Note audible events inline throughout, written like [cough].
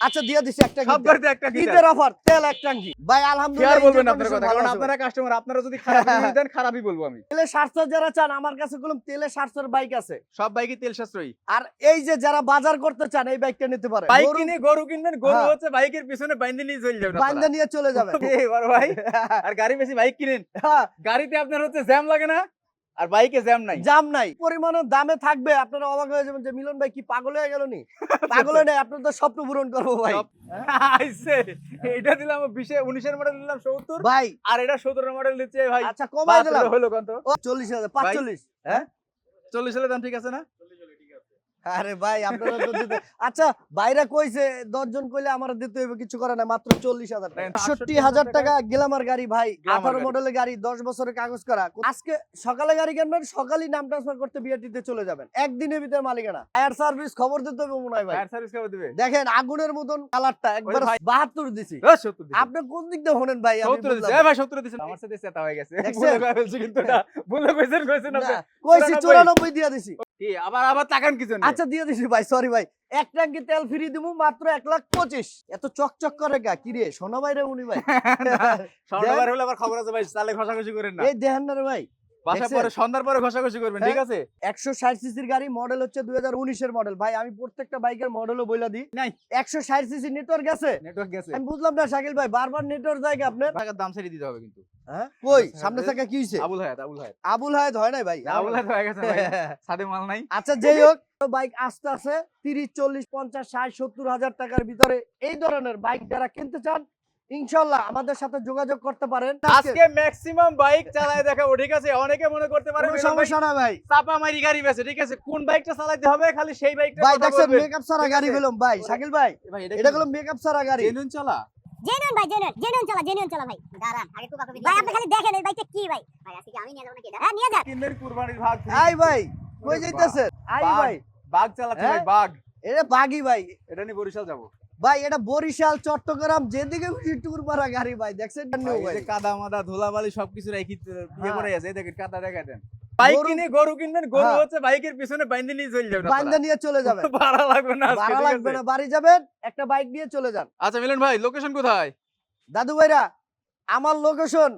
আচ্ছা দিয়ে দিছি একটা সব। একটা ঈদের অফার তেল এক টাঙ্কি ভাই কি আর বলবেন আপনার কথা? কারণ আপনারা কাস্টমার আপনারা যদি খারাপ দেন খারাপই বলব আমি। তেলে সাতশো যারা চান আমার কাছে তেলে সাতশোর বাইক আছে। সব বাইকই তেল সাশ্রয়ী। আর এই যে যারা বাজার করতে চান এই বাইকটা নিতে পারে। বাইক কিনে গরু কিনবেন গরু হ্যাঁ। হচ্ছে বাইকের পিছনে বাইন্দে নিয়ে চলে যাবেন নিয়ে চলে যাবে আপনারা। এ বড় ভাই আর গাড়ি বেশি বাইক কিনেন। গাড়িতে আপনার হচ্ছে জ্যাম লাগে না? আর বাইকে জ্যাম নাই। জ্যাম নাই। পরিমাণের দামে থাকবে। আপনারা অবাক হয়ে যাবেন যে মিলন ভাই কি পাগল হয়ে গেল নি? পাগল হয়ে নাই। আপনার তো স্বপ্ন পূরণ করব ভাই। আইছে এটা দিলাম বিশে উনিশের মডেল দিলাম সত্তর। ভাই। আর এটা সতেরো মডেল দিচ্ছে ভাই আচ্ছা কমাই দিলাম। হলো কত? ও চল্লিশ হাজার পাঁচচল্লিশ। চল্লিশ হলে দাম ঠিক আছে না? আরে ভাই আপনারা তো দিতে আচ্ছা বাইরে কইছে দশ জন কইলে আমার দিতে হইবে কিছু করে না মাত্র চল্লিশ হাজার টাকা। দেখেন, আটষট্টি 68,000 হাজার টাকা। গ্লামার গাড়ি ভাই। গ্ল্যামার আঠারো গাড়ি। মডেলের গাড়ি দশ বছরের কাগজ করা। আজকে সকালে গাড়ি কিনবেন সকালেই নাম ট্রান্সফার করতে বিআরটিতে চলে যাবেন। একদিনের ভিতরে মালিকানা। এয়ার সার্ভিস খবর দিতে হবে মনে হয় ভাই। ফায়ার সার্ভিস কবে দিবে? দেখেন আগুনের মতন কালারটা একবার ভাই- বাহাত্তর দিছি। 70 দিছে। আপনি কোন দিক দিয়ে হনেন ভাই? 70 দিছে। ভাই 70 দিছে। আমার সাথে চেতা হয়ে গেছে। ভুলে কিন্তু এটা। ভুলে কইছেন, কইছেন আপনি। কইছি 94 চুরানব্বই দিয়ে দিছি। কি, আবার আবার তাকান কি জন্য? আচ্ছা দিয়ে দিছি ভাই সরি ভাই এক ট্যাঙ্কি তেল ফ্রি দিমু মাত্র এক লাখ পঁচিশ এত চকচক করে গা কি রে সোনা ভাই রে উনি ভাই [laughs] স্বর্ণবার হলে আবার খবর আছে ভাই, চালে ঘষাঘষি করেন না। এই দেখেন না রে ভাই বাসায় পরে সন্ধ্যার পরে ঘষাঘষি করবেন, ঠিক আছে? একশো ষাট সিসির গাড়ি মডেল হচ্ছে দুই হাজার উনিশের মডেল ভাই আমি প্রত্যেকটা বাইকের মডেলও বইলা দিই নাই। একশো ষাট সিসি নেটওয়ার্ক গেছে নেটওয়ার্ক গেছে। আমি বুঝলাম না শাকিল ভাই বারবার নেটওয়ার্ক জায়গা আপনার দাম ছেড়ে দিতে হবে কিন্তু। হ্যাঁ? কই? আচ্ছা, সামনে। কি আবুল হায়াত, আবুল হায়াত। আবুল হায়াত হয় নাই ভাই? আবুল হায়াত হয়ে গেছে ভাই। সাদে মাল নাই। আচ্ছা যেই হোক বাইক আসতে আছে তিরিশ চল্লিশ পঞ্চাশ ষাট সত্তর হাজার টাকার ভিতরে এই ধরনের বাইক যারা কিনতে চান ইনশাল্লাহ আমাদের সাথে যোগাযোগ করতে পারেন। আজকে ম্যাক্সিমাম বাইক চালায় দেখাবো ঠিক আছে? অনেকে মনে করতে পারে সমস্যা না ভাই। চাপা মারি গাড়ি বেছে ঠিক আছে? কোন বাইকটা চালাতে হবে? খালি সেই বাইকটা ভাই দেখছেন মেকআপ সারা গাড়ি গেলাম ভাই শাকিল ভাই ভাই এটা গেলাম মেকআপ সারা গাড়ি। জেনুইন চলা? জেনুইন ভাই জেনুইন জেনুইন চলা জেনুইন চলা ভাই। দাঁড়ান আগে ভাই আপনি খালি দেখেন এই বাইকটা কি ভাই। ভাই আজকে আমি নিয়ে যাব নাকি এটা? হ্যাঁ নিয়ে যান। কিন্দের কুরবানির ভাগ আই ভাই কই যাইতেছেন? আই ভাই। বাঘ ভাই হ্যাঁ? বাঘ। এটা বাগি ভাই। এটা নিয়ে বরিশাল যাব। ভাই এটা বরিশাল চট্টগ্রাম যেদিকে খুশি ট্যুর মারা গাড়ি ভাই দেখছেন? ভাই, এই ভাই। যে কাদা মাদা ধুলাবালি সবকিছু রেখে হ্যাঁ। করে আছে দেখেন কাদা দেখা দেন। বাইক কিনে গরু কিনবেন গরু হ্যাঁ। হচ্ছে বাইকের পিছনে বাইন্ধে নিয়ে চলে যাবেন বাইন্ধে নিয়ে চলে যাবেন। [laughs] ভাড়া লাগবে না ভাড়া লাগবে না বাড়ি যাবেন একটা বাইক নিয়ে চলে যান। আচ্ছা মিলন ভাই লোকেশন কোথায়? দাদু ভাইরা আমার লোকেশন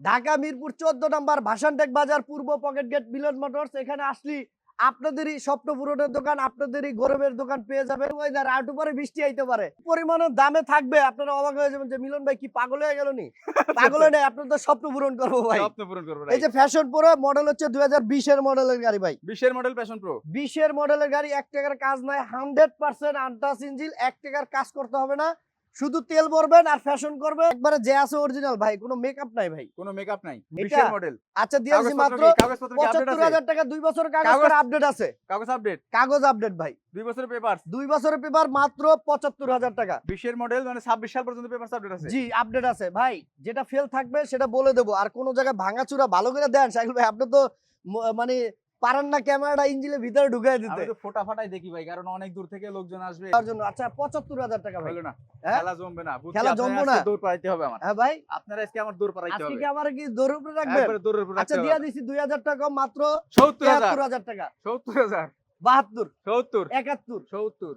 ঢাকা মিরপুর চোদ্দ নম্বর ভাসানটেক বাজার পূর্ব পকেট গেট মিলন মোটরস এখানে আসলি। আপনাদেরই স্বপ্ন পূরণের দোকান আপনাদেরই গরমের দোকান পেয়ে যাবেন। ওয়েদার আট উপরে বৃষ্টি আইতে পারে। পরিমাণের দামে থাকবে। আপনারা অবাক হয়ে যাবেন যে মিলন ভাই কি পাগল হয়ে গেল নি? [laughs] পাগল হয়ে নাই আপনার তো স্বপ্ন পূরণ করব ভাই। স্বপ্ন পূরণ করব এই যে ফ্যাশন প্রো মডেল হচ্ছে দুই হাজার বিশের মডেলের গাড়ি ভাই। বিশের মডেল ফ্যাশন প্রো বিশের মডেলের গাড়ি এক টাকার কাজ নাই হান্ড্রেড পার্সেন্ট আন্টাস ইঞ্জিল এক টাকার কাজ করতে হবে না। শুধু তেল ভরবেন আর ফ্যাশন করবেন। একবারে যে আছে অরিজিনাল ভাই কোনো মেকআপ নাই ভাই। কোনো মেকআপ নাই বিশের মডেল আচ্ছা দিয়েছি মাত্র কাগজপত্র কি আপডেট পঁচাত্তর আছে হাজার টাকা দুই বছর কাগজ আপডেট আছে। কাগজ আপডেট কাগজ আপডেট ভাই। দুই বছরের পেপার দুই বছরের পেপার মাত্র পঁচাত্তর হাজার টাকা। বিশের মডেল মানে ছাব্বিশ সাল পর্যন্ত পেপার আপডেট আছে? জি আপডেট আছে। ভাই যেটা ফেল থাকবে সেটা বলে দেবো। আর কোন জায়গায় ভাঙাচুরা ভালো করে দেন সাইকেল ভাই আপনি তো মানে পারেন না ক্যামেরাটা ইঞ্জিনের ভিতরে ঢুকাই দিতে। ফোটা ফাটাই দেখি ভাই কারণ অনেক দূর থেকে লোকজন আসবে। তার জন্য আচ্ছা 75000 টাকা ভাই। না। হ্যাঁ? খেলা জমবে না খেলা জমবে না। দূর পাইতে হবে আমার। হ্যাঁ ভাই। আপনারা আজকে আমার দূর পাইতে হবে। আজকে আমার কি দূর উপরে রাখবেন? একবার দূর উপরে আচ্ছা দিয়া দিছি 2000 টাকা মাত্র 70000 টাকা। 70000 72 72 71 70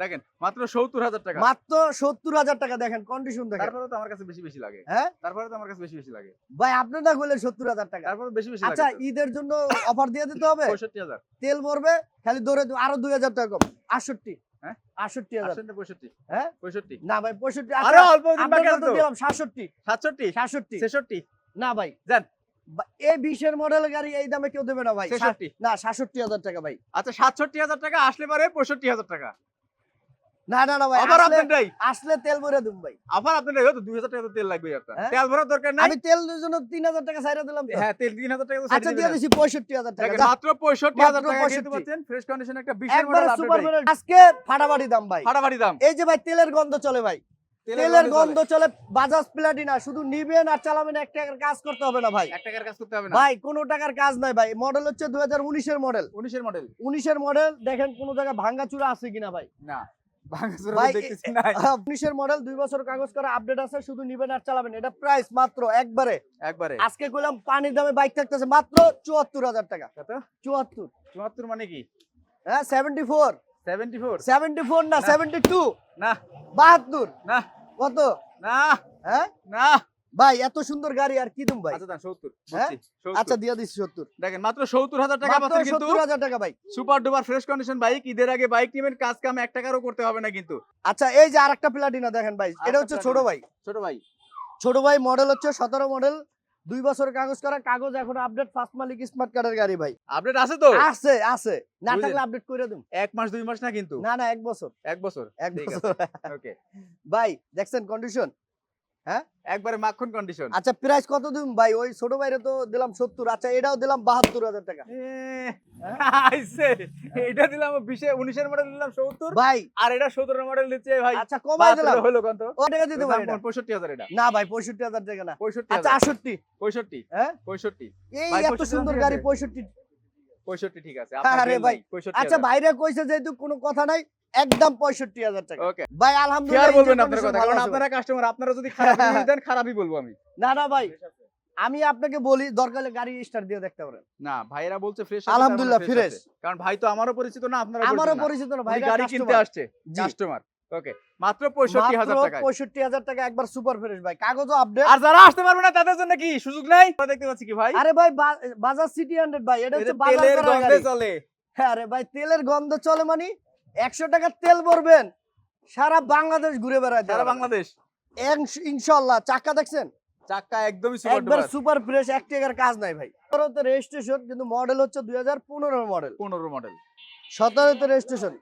দেখেন মাত্র সত্তর হাজার টাকা। মাত্র সত্তর হাজার টাকা দেখেন কন্ডিশন দেখেন। তারপরে তো আমার কাছে বেশি বেশি লাগে। হ্যাঁ? তারপরে তো আমার কাছে বেশি বেশি লাগে। ভাই আপনি না বললেন সত্তর হাজার টাকা। তারপরে বেশি বেশি আচ্ছা ঈদের জন্য অফার দিয়ে দিতে হবে? পঁয়ষট্টি হাজার। তেল ভরবে খালি দৌড়ে দেবো, আরও দুই হাজার টাকা কম। আটষট্টি। হ্যাঁ? হ্যাঁ? না ভাই পঁয়ষট্টি আরে আচ্ছা, অল্প তো। দিলাম সাতষট্টি। সাতষট্টি? সাতষট্টি। ছেষট্টি? না ভাই। যান। এই বিশের মডেলের গাড়ি এই দামে কেউ দেবে না ভাই। না সাতষট্টি হাজার টাকা ভাই। আচ্ছা সাতষট্টি হাজার টাকা আসলে পারে পঁয়ষট্টি হাজার টাকা। না না না ভাই আবার আসলে- আসলে তেল ভরে দেবো ভাই। আবার আপনারটাই হয়তো দুই হাজার টাকা তেল লাগবে আপনার হ্যাঁ? তেল ভরার দরকার নাই? আমি জন্য হাজার টাকা দিলাম হ্যাঁ তেল টাকা আচ্ছা দিয়ে দিছি টাকা। দেখেন, মাত্র পঁয়ষট্টি হাজার মাত্র টাকা কিনতে 65 পাচ্ছেন। ফ্রেশ কন্ডিশন একটা বিশের একবারে মডেল সুপার আজকে ফাটাফাটি দাম ভাই। ফাটাফাটি দাম। এই যে ভাই তেলের গন্ধ চলে ভাই। তেলের গন্ধ চলে। বাজাজ প্লাটিনা শুধু নিবেন আর চালাবেন এক টাকার কাজ করতে হবে না ভাই। এক টাকার কাজ করতে হবে না। ভাই কোনো টাকার কাজ নাই ভাই। মডেল হচ্ছে দুই হাজার উনিশের মডেল। উনিশের মডেল। উনিশের মডেল দেখেন কোনো জায়গায় ভাঙ্গা চূড়া আছে কিনা ভাই। না ভাঙাচোরা মডেল দুই বছর কাগজ করা আপডেট আছে শুধু নিবেন আর চালাবেন। এটা প্রাইস মাত্র একবারে। একবারে। আজকে কইলাম পানির দামে বাইক থাকতেছে মাত্র চুয়াত্তর হাজার টাকা। চুয়াত্তর। চুয়াত্তর মানে কি? হ্যাঁ সেভেন্টি ফোর না না. না. কত? না। হ্যাঁ? না। ভাই এত সুন্দর গাড়ি আর কি দুম ভাই? আচ্ছা হ্যাঁ? আচ্ছা দিয়ে দেখেন মাত্র সত্তর হাজার টাকা পাচ্ছেন কিন্তু টাকা ভাই। Super duper fresh condition bike ঈদের আগে বাইক নিবেন কাজ কাম টাকারও করতে হবে না কিন্তু। আচ্ছা এই যে আরেকটা প্লাটিনা দেখেন ভাই। এটা হচ্ছে ছোট ভাই। ছোট ভাই। ছোট ভাই মডেল হচ্ছে সতেরো মডেল দুই বছর কাগজ করা কাগজ এখন আপডেট ফার্স্ট মালিক স্মার্ট কার্ডের গাড়ি ভাই। আপডেট আছে তো? আছে আছে। না থাকলে আপডেট করে দিন এক মাস দুই মাস না কিন্তু? না না এক বছর। এক বছর। এক বছর। ওকে ভাই দেখছেন কন্ডিশন একবারে মাখন কন্ডিশন আচ্ছা প্রাইস কত দিন ভাই ওই ছোট ভাইরে তো দিলাম সত্তর। আচ্ছা এটাও দিলাম বাহাত্তর হাজার টাকা। আইছে এটা দিলাম বিশে উনিশের মডেল দিলাম ভাই। আর এটা সতেরো মডেল দিচ্ছে ভাই আচ্ছা কমাই দিলাম। হলো কত? ও টাকা দিতে পারি না। এটা? ভাই টাকা না। আচ্ছা হ্যাঁ? পঁয়ষট্টি। এই এত সুন্দর গাড়ি আছে। পঁয়ষট্টি। পঁয়ষট্টি ঠিক আছে আরে ভাই, আচ্ছা বাইরে কইছে যেহেতু কোনো কথা নাই একদম পঁয়ষট্টি হাজার টাকা। ওকে ভাই আলহামদুলিল্লাহ বলবেন আপনার কথা? কারণ আপনারা কাস্টমার আপনারা যদি খারাপ [laughs] review দেন খারাপই বলব আমি। না না ভাই আমি আপনাকে বলি দরকার হলে গাড়ি স্টার্ট দিয়ে দেখতে পারেন। না ভাইরা বলছে ফ্রেশ আলহামদুলিল্লাহ, fresh। কারণ ভাই তো আমারও পরিচিত না আপনারও আমারও পরিচিত না। ভাই গাড়ি কিনতে আসছে কাস্টমার ওকে মাত্র পঁয়ষট্টি হাজার মাত্র টাকা পঁয়ষট্টি হাজার টাকা একবার সুপার ফ্রেশ ভাই। কাগজও আপডেট আর যারা আসতে পারবে না তাদের জন্য কি সুযোগ নাই? দেখতে পাচ্ছি কি ভাই? আরে ভাই বাজাজ সিটি হান্ড্রেড ভাই এটা হচ্ছে বাজার। চলে। হ্যাঁ আরে ভাই তেলের গন্ধ চলে মানে? একশো টাকা তেল ভরবেন সারা বাংলাদেশ ঘুরে বেড়ায় সারা বাংলাদেশ? ইনশাল্লাহ চাকা দেখছেন? চাক্কা একদমই একবার সুপার ফ্রেশ এক টাকার কাজ নাই ভাই। সতেরোতে রেজিস্ট্রেশন কিন্তু মডেল হচ্ছে দুই হাজার পনেরো মডেল 15 মডেল সতেরোতে রেজিস্ট্রেশন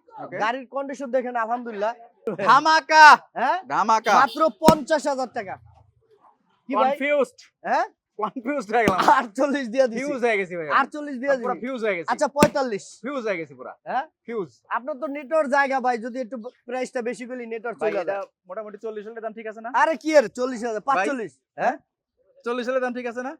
গাড়ির কন্ডিশন দেখেন আলহামদুলিল্লাহ। ধামাকা! হ্যাঁ? ধামাকা! মাত্র পঞ্চাশ হাজার টাকা। কি ভাই? কনফিউজড হ্যাঁ? কনফিউজড হয়ে গেলাম। আটচল্লিশ দিয়ে দিছি। ফিউজ হয়ে গেছি ভাই আটচল্লিশ দিয়ে পুরো ফিউজ হয়ে গেছি। আচ্ছা ফিউজ হয়ে গেছি পুরো। হ্যাঁ? ফিউজ আপনার তো নেটওয়ার্ক জায়গা ভাই যদি একটু প্রাইসটা বেশি করলি নেটওয়ার্ক চলে যায়। মোটামুটি 40 হলে দাম ঠিক আছে না? আরে কি এর চল্লিশ হাজার পাঁচচল্লিশ হ্যাঁ? 40 হলে দাম ঠিক আছে না?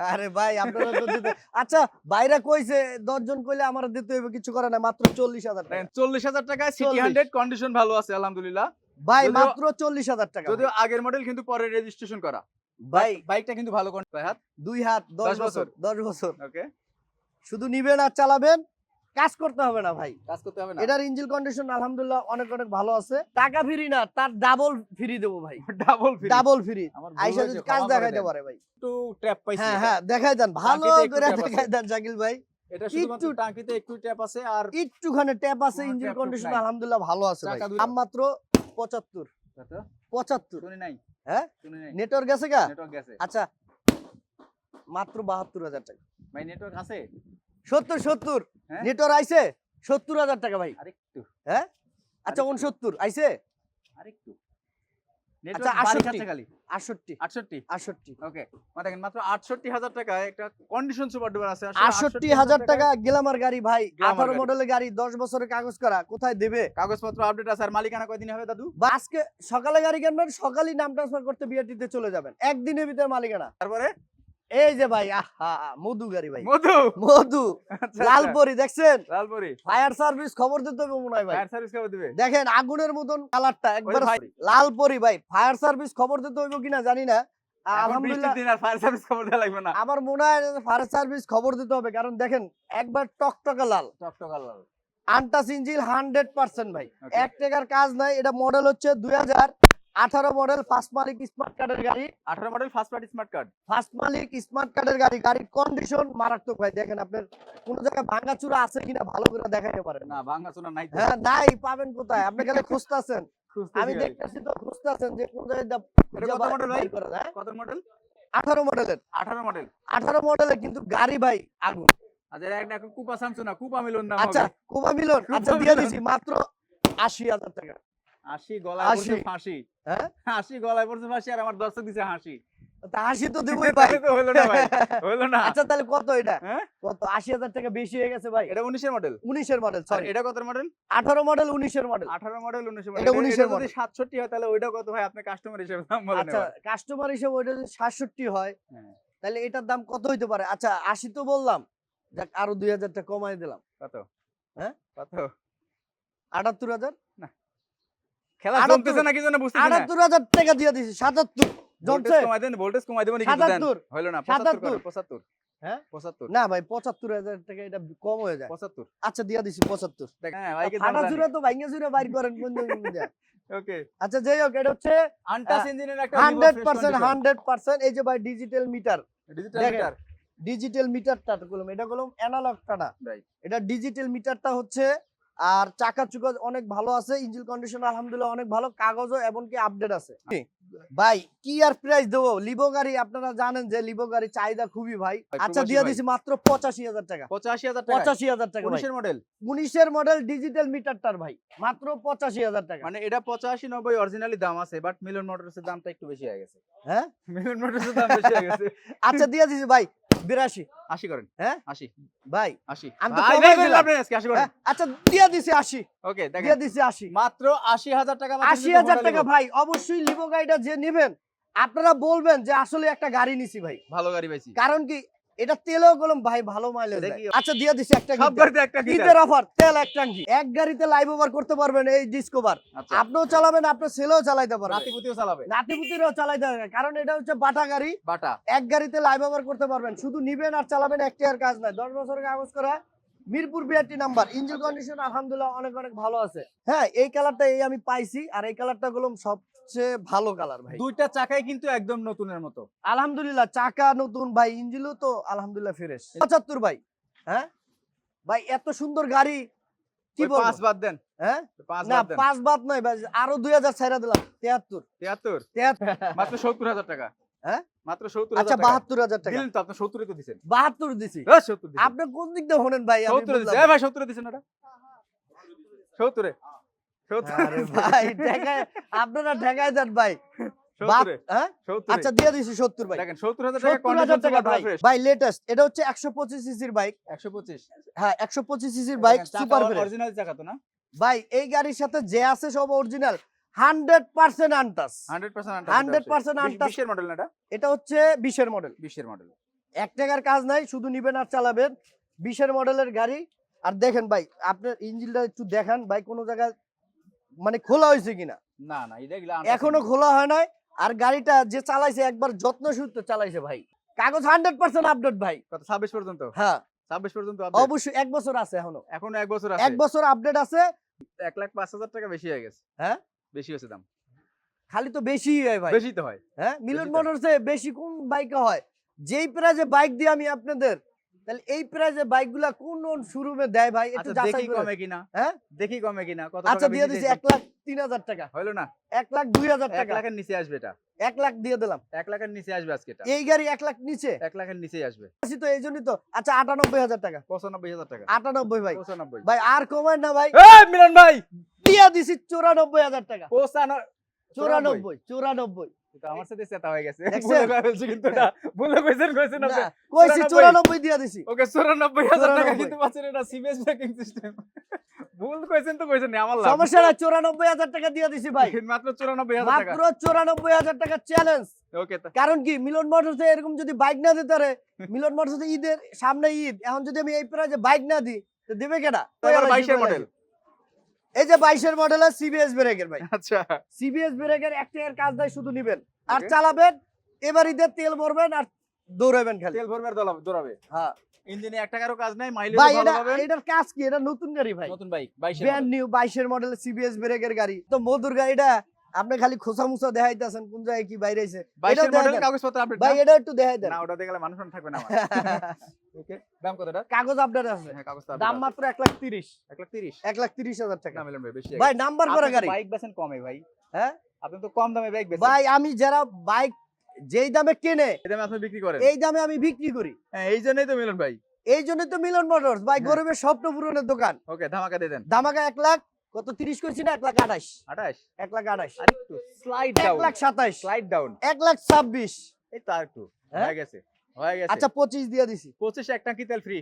আরে ভাই আপনারা তো দিতে আচ্ছা বাইরে কইছে দশজন কইলে আমার দিতে হইবে কিছু করে না মাত্র চল্লিশ হাজার টাকা। দেখেন 40000 টাকায় সিটি 40 100 কন্ডিশন ভালো আছে আলহামদুলিল্লাহ। ভাই মাত্র চল্লিশ হাজার টাকা যদিও আগের মডেল কিন্তু পরে রেজিস্ট্রেশন করা। ভাই বাইকটা কিন্তু ভালো ভাই হাত? দুই হাত দশ দশ বছর বছর। দশ বছর। ওকে শুধু নিবেন আর চালাবেন কাজ করতে হবে না ভাই। কাজ করতে হবে না। এটার ইঞ্জিন কন্ডিশন আলহামদুলিল্লাহ অনেক অনেক ভালো আছে। টাকা ফ্রি না তার ডাবল ফ্রি দেবো ভাই। ডাবল ফ্রি ডাবল ফ্রি আইসা যদি কাজ দেখাইতে পারে ভাই। একটু ট্র্যাপ পাইছি হ্যাঁ হ্যাঁ দেখাই দেন ভালো করে দেখাই দেন শাকিল ভাই। এটা শুধুমাত্র একটু- টাঙ্কিতে একটু ট্যাপ আছে আর একটুখানি ট্যাপ আছে ইঞ্জিন কন্ডিশন আলহামদুলিল্লাহ ভালো আছে ভাই। দাম মাত্র পঁচাত্তর। শুনি নাই। হ্যাঁ? নেটওয়ার্ক গেছে গা? নেটওয়ার্ক গেছে। আচ্ছা। মাত্র বাহাত্তর হাজার টাকা। ভাই নেটওয়ার্ক আছে? সত্তর সত্তর। হ্যাঁ? নেটওয়ার্ক আইছে? সত্তর হাজার টাকা ভাই। আরেকটু। হ্যাঁ? আচ্ছা উনসত্তর আইছে? আরেকটু। আচ্ছা, নেটওয়ার্ক বাড়ি 68 খাচ্ছে খালি? আটষট্টি। 68 ওকে দেখেন মাত্র 68 টাকায় একটা কন্ডিশন সুপার ডুপার আছে। আটষট্টি হাজার টাকা গেলামার গাড়ি ভাই। মডেলের গাড়ি। বছরের কাগজ করা কোথায় দেবে? কাগজপত্র আপডেট আছে। আর মালিকানা কয়দিন হবে দাদু? আজকে সকালে গাড়ি কিনবেন সকালই নাম ট্রান্সফার করতে বিআরটিতে চলে যাবেন। একদিনের ভিতরে মালিকানা। তারপরে? এই যে ভাই আহা মধু গাড়ি ভাই। মধু? মধু। আচ্ছা, লালপরি দেখছেন? আচ্ছা। লালপুরি। ফায়ার সার্ভিস খবর দিতে হবে মনে হয় ভাই। ফায়ার সার্ভিস কবে দিবে? দেখেন আগুনের মতন কালারটা একবার ভাই। লালপরি ভাই ফায়ার সার্ভিস খবর দিতে হইব কিনা জানি না। খবর আমার মনে হয় ফায়ার সার্ভিস খবর দিতে হবে কারণ দেখেন একবার টকটকা লাল। টকটকা লাল। আনটাস ইঞ্জিল হান্ড্রেড পার্সেন্ট ভাই. এক টাকার কাজ নাই এটা মডেল হচ্ছে দুই হাজার আঠারো মডেল ফার্স্ট মালিক স্মার্ট কার্ডের গাড়ি। 18 model first party smart card first মালিক স্মার্ট কার্ডের গাড়ি। গাড়ির কন্ডিশন মারাত্মক ভাই। দেখেন আপনার কোন জায়গায় ভাঙাচুরা আছে কিনা ভালো করে দেখাইতে পারেন। না ভাঙা চোনা নাই হ্যাঁ নাই পাবেন কোথায়? আপনি খালি খুঁজতেছেন। খুঁজতেছি আমি। দেখতেছি তো খুঁজতেছেন যে কোন জায়গায় কত model ভাই? যায় কত মডেল আঠারো মডেলের 18 মডেল আঠারো মডেলের কিন্তু গাড়ি ভাই আগুন। আচ্ছা একটা কুপা সামসু না? কুপা মিলন না আচ্ছা কুবা মিলন আচ্ছা দিয়ে দিছি মাত্র আশি হাজার টাকা। 80 গলায় পড়ছে ফাঁসি। হ্যাঁ? 80 গলায় পড়ছে ফাঁসি আর আমার দর্শক দিছে হাসি। তা আশি তো [laughs] দেবই ভাই। হলো না ভাই হলো না। আচ্ছা তাহলে কত এটা? হ্যাঁ? কত? আশি হাজার টাকা বেশি হয়ে গেছে ভাই। এটা 19 এর মডেল উনিশের মডেল সরি এটা কত মডেল আঠারো মডেল উনিশের মডেল 18 মডেল 19 মডেল এটা 19 এর যদি model। 67 হয় তাহলে ওইটা কত ভাই আপনি কাস্টমার হিসেবে দাম বলেন আচ্ছা কাস্টমার হিসেবে ওইটা যদি সাতষট্টি হয় হ্যাঁ। তাহলে এটার দাম কত হইতে পারে? আচ্ছা আশি তো বললাম। যাক আরও দুই হাজার টাকা কমাই দিলাম। কত? হ্যাঁ? কত? আটাত্তর হাজার? খেলা 78 জমতেছে না কি জন্য বুঝতেছি না। আটাত্তর হাজার টাকা দিয়ে দিছি সাতাত্তর। ভোল্টেজ জমছে। কমাই দেন ভোল্টেজ কমাই দেন। হলো না 75 করে 75 হ্যাঁ? না ভাই টাকা এটা কম হয়ে যায়। পঁচাত্তর। আচ্ছা দিয়া দিছি হ্যাঁ তো বাইর করেন। ওকে। আচ্ছা যাই হোক এটা হচ্ছে আনটাচ ইঞ্জিনের একটা হান্ড্রেড পার্সেন্ট হান্ড্রেড পার্সেন্ট। এই যে ভাই digital meter. Digital meter. Digital মিটারটা কলম এটা কলম অ্যানালগটা না এটা ডিজিটাল মিটারটা হচ্ছে আর চাকা চুকা অনেক ভালো আছে ইঞ্জিন কন্ডিশন আলহামদুলিল্লাহ অনেক ভালো কাগজও এমনকি আপডেট আছে। ভাই কি আর প্রাইস দেবো? লিবো গাড়ি আপনারা জানেন যে লিবো গাড়ি চাহিদা খুবই ভাই। আচ্ছা দিয়ে। দিছি মাত্র পঁচাশি হাজার টাকা। পঁচাশি হাজার টাকা পঁচাশি হাজার টাকা উনিশের মডেল উনিশের মডেল ডিজিটাল মিটারটার ভাই। মাত্র পঁচাশি হাজার টাকা। মানে এটা পঁচাশি নব্বই অরিজিনালি দাম আছে বাট মিলন মোটরসের দামটা একটু বেশি হয়ে গেছে। হ্যাঁ? মিলন মোটরসের দাম বেশি হয়ে গেছে। আচ্ছা দিয়ে দিছি ভাই। বিরাশি। আশি করেন। হ্যাঁ? আশি। ভাই আশি। আমি তো কমাই ভাই, ভাই, দিলাম। আজকে, আশি করেন। হ্যাঁ, আচ্ছা দিয়ে দিছি আশি। ওকে দিয়ে দেখেন দিছি আশি। মাত্র আশি হাজার টাকা আশি হাজার টাকা ভাই অবশ্যই লিভো গাড়িটা যে নেবেন আপনারা বলবেন যে আসলে একটা গাড়ি নিছি ভাই। ভালো গাড়ি পাইছি। কারণ কি এটা তেলেও গেলাম ভাই ভালো মাইলেজ আচ্ছা দিয়ে দিছি একটা সব ঈদের অফার তেল এক টাঙ্কি এক গাড়িতে লাইভ ওভার করতে পারবেন এই ডিসকভার আচ্ছা। আপনিও চালাবেন আপনার ছেলেও চালাইতে পারবেন নাতিপুতিও চালাবে। নাতিপুতিরও চালাইতে পারবেন কারণ এটা হচ্ছে বাটা গাড়ি। বাটা। এক গাড়িতে লাইভ ওভার করতে পারবেন। শুধু নিবেন আর চালাবেন একটি আর কাজ নাই। দশ বছরের কাগজ করা Mirpur BRT number engine condition আলহামদুলিল্লাহ অনেক অনেক ভালো আছে। হ্যাঁ এই কালারটা এই আমি পাইছি আর এই কালারটা গুলো সবচেয়ে ভালো কালার ভাই। দুইটা চাকাই কিন্তু একদম নতুনের মতো। আলহামদুলিল্লাহ চাকা নতুন ভাই ইঞ্জিনও তো আলহামদুলিল্লাহ ফ্রেশ। পঁচাত্তর ভাই হ্যাঁ? ভাই এত সুন্দর গাড়ি কি বলব? পাঁচ বাদ দেন। হ্যাঁ? না পাঁচ বাদ নয় ভাই আরও দুই হাজার ছাইরা দিলাম তিয়াত্তর। তিয়াত্তর? তিয়াত্তর। [laughs] মাত্র সত্তর হাজার টাকা। হ্যাঁ? মাত্র সত্তর আচ্ছা বাহাত্তর হাজার টাকা। দিলেন তো আপনি সত্তরে তো বাহাত্তর দিছি। হ্যাঁ, সত্তর আপনি কোন দিক দিয়ে হনেন ভাই? সত্তরে দিছেন বুঝলাম এ ভাই সত্তরে ওটা। সত্তরে সত্তরে। ভাই ঢাকায় আপনারা ঢাকায় যান ভাই। বাপ সত্তরে হ্যাঁ? সত্তরে। আচ্ছা দিয়ে দিছি সত্তর ভাই। দেখেন সত্তর হাজার টাকা সত্তর হাজার কন্ডিশন টাকা সুপার ভাই। ভাই লেটেস্ট এটা হচ্ছে একশো পঁচিশ সিসির বাইক একশো পঁচিশ। হ্যাঁ একশো পঁচিশ সিসির বাইক সুপার অরিজিনাল চাকা তো না? ভাই এই গাড়ির সাথে যে আছে সব original hundred percent untouched hundred percent 100% untouched। বিশের মডেল না এটা? এটা হচ্ছে বিশের মডেল বিশের মডেল এক টাকার কাজ নাই শুধু নিবেন আর চালাবেন। বিশের মডেলের গাড়ি। আর দেখেন ভাই আপনার ইঞ্জিনটা একটু দেখান। ভাই কোনো জায়গায় মানে খোলা হয়েছে কিনা? না না এটা এখনও খোলা হয় নাই আর গাড়িটা যে চালাইছে একবার যত্ন সূত্রে চালাইছে ভাই। কাগজ হান্ড্রেড পার্সেন্ট আপডেট ভাই। কত ছাব্বিশ পর্যন্ত? হ্যাঁ। ছাব্বিশ পর্যন্ত অবশ্যই এক বছর আছে এখনও। এখনও এক বছর এক বছর আপডেট আছে। এক লাখ পাঁচ হাজার টাকা বেশি হয়ে গেছে। হ্যাঁ? বেশি হয়েছে দাম। খালি তো বেশি হয় ভাই। বেশি তো হয়। হ্যাঁ? মিলন মোটরসে বেশি কোন বাইকে হয়? যেই প্রাইজে বাইক দিই আমি আপনাদের তাহলে এই প্রাইজে বাইকগুলা কোন শোরুমে দেয় ভাই? একটু আচ্ছা, যাচাই কমে কিনা। হ্যাঁ? দেখি কমে কিনা কত আচ্ছা দিয়ে দিছি 1 লাখ 3000 টাকা। হলো না? 1 লাখ 2000 টাকা। 1 লাখের নিচে আসবে এটা। 1 লাখ দিয়ে দিলাম। 1 লাখের নিচে আসবে আজকে এটা। এই গাড়ি 1 লাখ নিচে? 1 লাখের নিচেই আসবে। আসি তো এইজন্যই তো। আচ্ছা 98000 টাকা। 95000 টাকা। 98 ভাই। 95 ভাই আর কমায় না ভাই। এই মিলন ভাই! দিয়ে দিছি 94000 টাকা। 95 94 94 টাকা চ্যালেঞ্জ [laughs] কারণ কি মিলন মোটরসে এরকম যদি বাইক না দিতে পারে [laughs] মিলন মোটরসে ঈদের সামনে ঈদ এখন যদি আমি এই প্রায় বাইক না দিই দেবে কেডা? মডেল এই যে বাইশের মডেল সিবিএস ব্রেকের ভাই। আচ্ছা। সিবিএস ব্রেকের একটা এর কাজ দেয় শুধু নিবেন। আর চালাবেন এবার ঈদের তেল ভরবেন আর দৌড়াবেন খালি। তেল ভরবে আর দৌড়াবে হ্যাঁ। ইঞ্জিনে এক টাকারও কাজ নাই মাইলেজ ভালো পাবেন। এটার কাজ কি? এটা নতুন গাড়ি ভাই। নতুন বাইক 22 ব্র্যান্ড নিউ বাইশের মডেল সিবিএস ব্রেকের গাড়ি। তো মধুর গাড়িটা আপনি খালি খোসা মুসা দেখাইতেছেন কোন জায়গায় কি বাইরে আছে 22 এর দেখাই মডেল দেন। আপডেট ভাই এটা একটু দেখাই দেন। না ওটা দেখলে মানুষ থাকবে না ওকে [laughs] দাম কত এটা কাগজ আপডেট আছে। হ্যাঁ কাগজ দাম মাত্র এক লাখ তিরিশ। 1 লাখ 30 এক লাখ তিরিশ হাজার টাকা। না মিলন ভাই বেশি ভাই নাম্বার করা গাড়ি। বাইক বেচেন কমে ভাই। হ্যাঁ? আপনি তো কম দামে বাইক বেচেন। ভাই আমি যারা বাইক যেই দামে কেনে এই দামে আপনি বিক্রি করেন। এই দামে আমি বিক্রি করি। হ্যাঁ এই জন্যই তো মিলন ভাই। এই জন্য তো মিলন মোটরস। ভাই হ্যাঁ। গরিবের স্বপ্ন পূরণের দোকান। ওকে ধামাকা দিয়ে দেন। দামাকা এক লাখ কত? তিরিশ করছি না? এক লাখ আঠাশ। 28 এক লাখ আঠাশ। আর একটু। স্লাইড এক ডাউন লাখ সাতাইশ স্লাইড ডাউন এক লাখ ছাব্বিশ। এই তো আর একটু। হ্যাঁ? হয়ে গেছে। হয়ে গেছে। আচ্ছা পঁচিশ দিয়ে দিছি। 25 এক টাঙ্কি তেল ফ্রি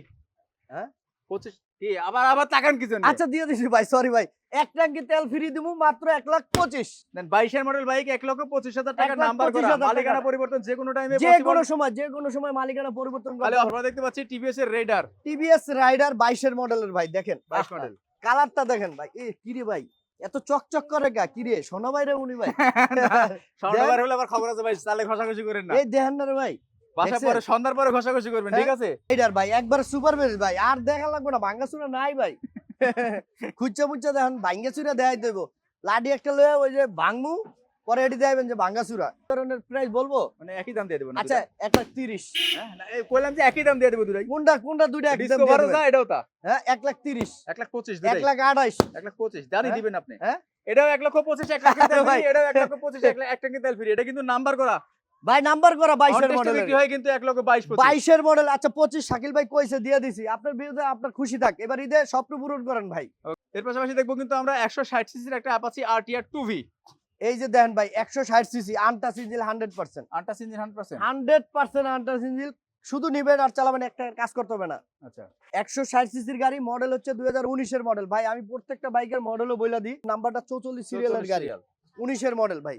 হ্যাঁ? 25 কি? আবার আবার তাকান কি জন্য? আচ্ছা দিয়ে দিছি ভাই সরি ভাই। এক ট্যাঙ্কি তেল ফ্রি দিব মাত্র এক লাখ পঁচিশ। দেন 22 এর মডেল বাইক 1 লক্ষ 25 হাজার টাকা নাম্বার 25 করা। মালিকানা পরিবর্তন যে কোনো টাইমে যে কোনো সময় যে কোনো সময় মালিকানা পরিবর্তন তাহলে করে আমরা দেখতে পাচ্ছি টিভিএস এর রেডার টিভিএস রাইডার বাইশের মডেলের ভাই দেখেন। 22 মডেল কালারটা দেখেন ভাই। এ কিরে ভাই? এত চকচক করে গা কিরে সোনা ভাই রে উনি ভাই। [laughs] সোনা ভাই হলে আবার খবর আছে ভাই তাহলে ঘষাঘষি করেন না। এই দেখেন না রে ভাই। বাসা পরে সন্ধ্যার পরে ঘষাঘষি করবেন ঠিক আছে? এইটার ভাই একবার সুপার বেস ভাই আর দেখা লাগবে না ভাঙ্গা চুরা নাই ভাই। [laughs] খুঁজছে মুচ্ছা দেখেন ভাঙ্গা চুরা দেখাই দেবো। লাডি একটা লয়ে ওই যে ভাঙমু পরে এটি দেখাবেন যে ভাঙ্গা চুরা ধরনের প্রাইস বলব? মানে একই দাম দিয়ে দেবো আচ্ছা একটা তিরিশ। হ্যাঁ না, কইলাম যে একই দাম দিয়ে দেবো দুটাই। কোনটা কোনটা দুইটা একদম দিয়ে ডিসকভারও দেবেন? এটাও তা। হ্যাঁ এক লাখ তিরিশ। এক লাখ পঁচিশ এক লাখ আঠাইশ। এক লাখ পঁচিশ জানি হ্যাঁ? দিবেন আপনি। হ্যাঁ? এটাও এক লক্ষ পঁচিশ এক লাখ [laughs] ভাই। এটাও এক লক্ষ পঁচিশ এক লাখ এক টাকা তেল ফ্রি। এটা কিন্তু নাম্বার করা। ভাই নাম্বার করা বাইশের মডেল বিক্রি হয় কিন্তু এক লক্ষ বাইশ বাইশের মডেল আচ্ছা পঁচিশ শাকিল ভাই কইছে দিয়ে দিছি। আপনার বিরুদ্ধে আপনার খুশি থাক। এবার ঈদে স্বপ্ন পূরণ করেন ভাই। এর পাশাপাশি দেখব কিন্তু আমরা একশো ষাট সিসির একটা Apache R T R two V এই যে দেখেন ভাই একশো ষাট সিসি আনটা সিজিল hundred percent আনটা engine hundred percent hundred percent আনটা সিজিল শুধু নিবেন আর চালাবেন একটা কাজ করতে হবে না। আচ্ছা। একশো ষাট সিসির গাড়ি মডেল হচ্ছে দুই হাজার উনিশের মডেল ভাই আমি প্রত্যেকটা বাইকের মডেলও বইলা দিই নাম্বারটা চৌচল্লিশ সিরিয়ালের গাড়ি। উনিশের মডেল ভাই।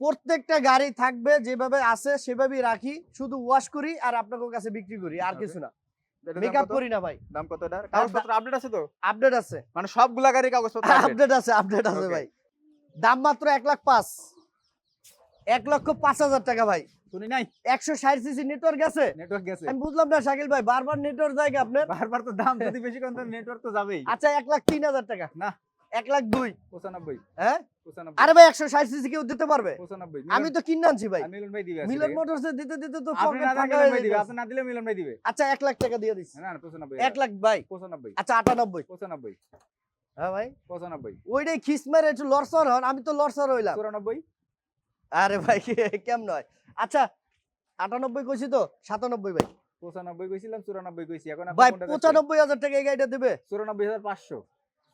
প্রত্যেকটা গাড়ি থাকবে যেভাবে আছে সেভাবেই রাখি শুধু ওয়াশ করি আর আপনাদের কাছে বিক্রি করি আর কিছু না। মেকআপ করি না ভাই। দাম কত আপডেট আছে তো? আপডেট আছে। মানে সবগুলা গাড়ি কাগজপত্র আপডেট আছে আপডেট আছে ভাই। দাম মাত্র এক লাখ পাঁচ। এক লক্ষ পাঁচ হাজার টাকা ভাই। শুনি নাই? একশো ষাট সিসি নেটওয়ার্ক আছে। নেটওয়ার্ক গেছে। আমি বুঝলাম না শাকিল ভাই বারবার নেটওয়ার্ক জায়গা আপনার? বারবার তো দাম যদি বেশি করেন নেটওয়ার্ক তো যাবেই। আচ্ছা এক লাখ তিন হাজার টাকা। না। এক লাখ দুই। পঁচানব্বই। হ্যাঁ? আরে ভাই একশো ষাট সিসি কেউ দিতে পারবে? আমি তো কিনে আনছি ভাই। মিলন- মিলন ভাই দিবে মিলন মোটরস দিতে দিতে তো আপনি না দিলে মিলন ভাই দিবে। আচ্ছা এক লাখ টাকা দিয়ে দিচ্ছি না না পঁচানব্বই। এক লাখ ভাই। পঁচানব্বই। আচ্ছা আটানব্বই। পঁচানব্বই। হ্যাঁ ভাই? পঁচানব্বই। ওইটাই খিস মেরে একটু লরসর হন আমি তো লরসর হইলাম। চুরানব্বই? আরে ভাই কেমন হয় আচ্ছা আটানব্বই কইছি তো সাতানব্বই ভাই। পঁচানব্বই কইছিলাম চুরানব্বই কইছি এখন ভাই? পঁচানব্বই হাজার টাকা এই গাড়িটা দেবে। চুরানব্বই হাজার পাঁচশো।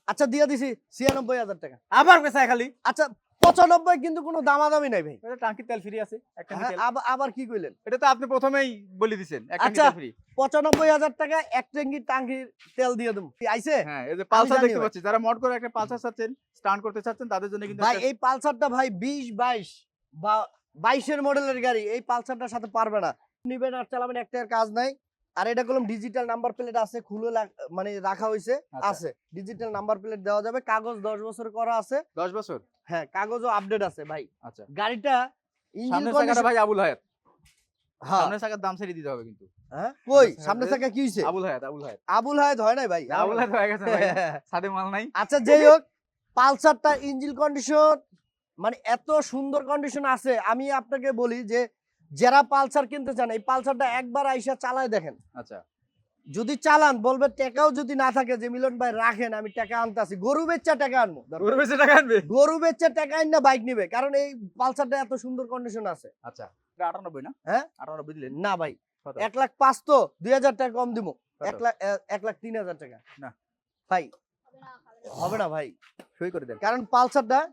আচ্ছা দিয়ে দিছি ছিয়ানব্বই হাজার টাকা। আবার পেশায় খালি। আচ্ছা পঁচানব্বই কিন্তু কোনো দামাদামি নাই ভাই। এটা টাঙ্কির তেল ফ্রি আছে হ্যাঁ, আবার- কি কইলেন? এটা তো আপনি প্রথমেই বলে দিছেন আচ্ছা। ফ্রি পঁচানব্বই হাজার টাকা এক ট্যাঙ্কি টাঙ্কির তেল দিয়ে দেবো। আইছে? হ্যাঁ এই যে পালসার দেখতে পাচ্ছি যারা মড করে একটা পালসার চাচ্ছেন স্টার্ট করতে চাচ্ছেন তাদের জন্য কিন্তু ভাই একটা- এই পালসারটা ভাই বিশ বাইশ বা বাইশের মডেলের গাড়ি এই পালসারটার সাথে পারবে না। নিবেন আর চালাবেন একটার কাজ নাই। আর এটা কলম ডিজিটাল নাম্বার প্লেট আছে খুলে মানে রাখা হয়েছে আচ্ছা। আছে। ডিজিটাল নাম্বার প্লেট দেওয়া যাবে কাগজ দশ বছর করা আছে। দশ বছর? হ্যাঁ কাগজও আপডেট আছে ভাই। আচ্ছা। গাড়িটা ইঞ্জিন ভাই আবুল হায়াত। হ্যাঁ। চাকার দাম ছেড়ে দিতে হবে কিন্তু। হ্যাঁ? কই? সামনে চাকা- চাকা কি হইছে? আবুল হায়াত আবুল হায়াত। আবুল হায়াত হয় নাই ভাই? আবুল হায়াত হয়ে গেছে ভাই। [laughs] সাদে মাল নাই। আচ্ছা যাই হোক পালসারটা ইঞ্জিন কন্ডিশন মানে এত সুন্দর কন্ডিশন আছে। আমি আপনাকে বলি যে যারা পালসার কিনতে চান এই পালসারটা একবার আইসা চালায় দেখেন। আচ্ছা। যদি চালান বলবে টাকাও যদি না থাকে যে মিলন ভাই রাখেন আমি টাকা আনতে আসি গরু বেচা টাকা আনব। গরু বেশি টাকা আনবে? গরু বেচা টাকা আন না বাইক নিবে। কারণ এই পালসারটা এত সুন্দর কন্ডিশন আছে। আচ্ছা। এটা আটানব্বই না? হ্যাঁ? আটানব্বই দিলেন? না ভাই। কত? এক লাখ পাঁচ তো দুই হাজার টাকা কম দিব কত? এক লাখ এ- এক লাখ তিন হাজার টাকা। না। ভাই। হবে না ভাই। সই করে দেন। কারণ পালসারটা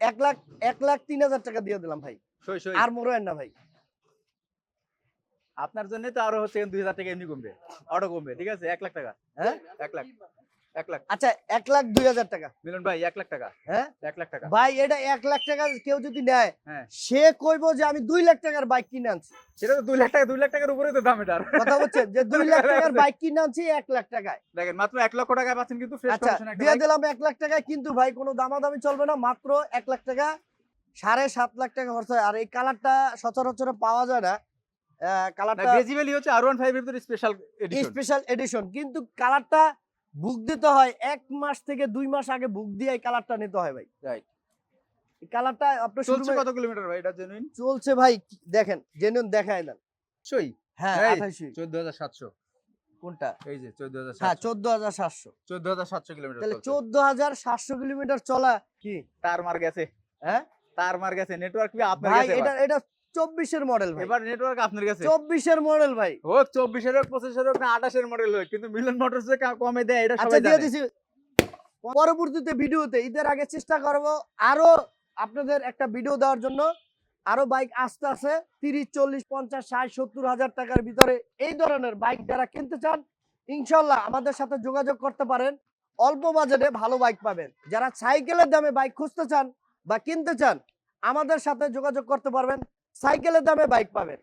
এক লাখ এক লাখ তিন হাজার টাকা দিয়ে দিলাম ভাই। সই সই। আর মরোয়েন না ভাই। আপনার জন্য তো আরও হচ্ছে দুই হাজার টাকা এমনি কমবে। অটো কমবে ঠিক আছে? এক লাখ টাকা। হ্যাঁ? এক লাখ। এক লাখ। আচ্ছা এক লাখ দুই হাজার টাকা। মিলন ভাই এক লাখ টাকা। হ্যাঁ? এক লাখ টাকা। ভাই এটা এক লাখ টাকা কেউ যদি নেয় হ্যাঁ। সে কইবো যে আমি দুই লাখ টাকার বাইক কিনে আনছি। সেটা তো দুই লাখ টাকা দুই লাখ টাকার উপরে তো দাম এটার কথা বলছেন যে দুই লাখ টাকার বাইক কিনে আনছি এক লাখ টাকায়। দেখেন মাত্র এক লক্ষ টাকায় পাচ্ছেন কিন্তু আচ্ছা দিয়ে দিলাম এক লাখ টাকায় কিন্তু ভাই কোনো দামাদামি চলবে না মাত্র এক লাখ টাকা সাড়ে সাত লাখ টাকা খরচ হয়। আর এই কালারটা সচরাচর পাওয়া যায় না। কালারটা বেসিক্যালি হচ্ছে আর ওয়ান ফাইভ এর ভিতরে স্পেশাল এডিশন স্পেশাল এডিশন কিন্তু কালারটা বুক দিতে হয় এক মাস থেকে দুই মাস আগে বুক দিয়ে এই কালারটা নিতে হয় ভাই. এই কালারটা আপনার চলছে কত কিলোমিটার ভাই? এটা জেনুইন চলছে ভাই দেখেন জেনুইন দেখায় না। সই হ্যাঁ এই, আঠাশি চোদ্দ হাজার সাতশো। কোনটা? এই যে চোদ্দ হাজার হ্যাঁ চোদ্দ হাজার সাতশো। চোদ্দ হাজার সাতশো কিলোমিটার তাহলে চলছে। চোদ্দ হাজার সাতশো কিলোমিটার চলা কি? তার মার গেছে। হ্যাঁ? তার মার গেছে। নেটওয়ার্ক কি আপনার ভাই এটা এটা চব্বিশের মডেল ভাই। এবার নেটওয়ার্ক আপনার গেছে চব্বিশের মডেল ভাই। হোক চব্বিশের হোক পঁচিশের হোক না আঠাশের মডেল হোক কিন্তু মিলন মোটরস কমে দেয় এটা আচ্ছা দিয়ে দিছি। পরবর্তীতে ভিডিওতে ঈদের আগে চেষ্টা করব আরও আপনাদের একটা ভিডিও দেওয়ার জন্য। আরও বাইক আসতে আছে তিরিশ চল্লিশ পঞ্চাশ ষাট সত্তর হাজার টাকার ভিতরে। এই ধরনের বাইক যারা কিনতে চান ইনশাল্লাহ আমাদের সাথে যোগাযোগ করতে পারেন। অল্প বাজেটে ভালো বাইক পাবেন। যারা সাইকেলের দামে বাইক খুঁজতে চান বা কিনতে চান আমাদের সাথে যোগাযোগ করতে পারবেন। সাইকেলের দামে বাইক পাবেন।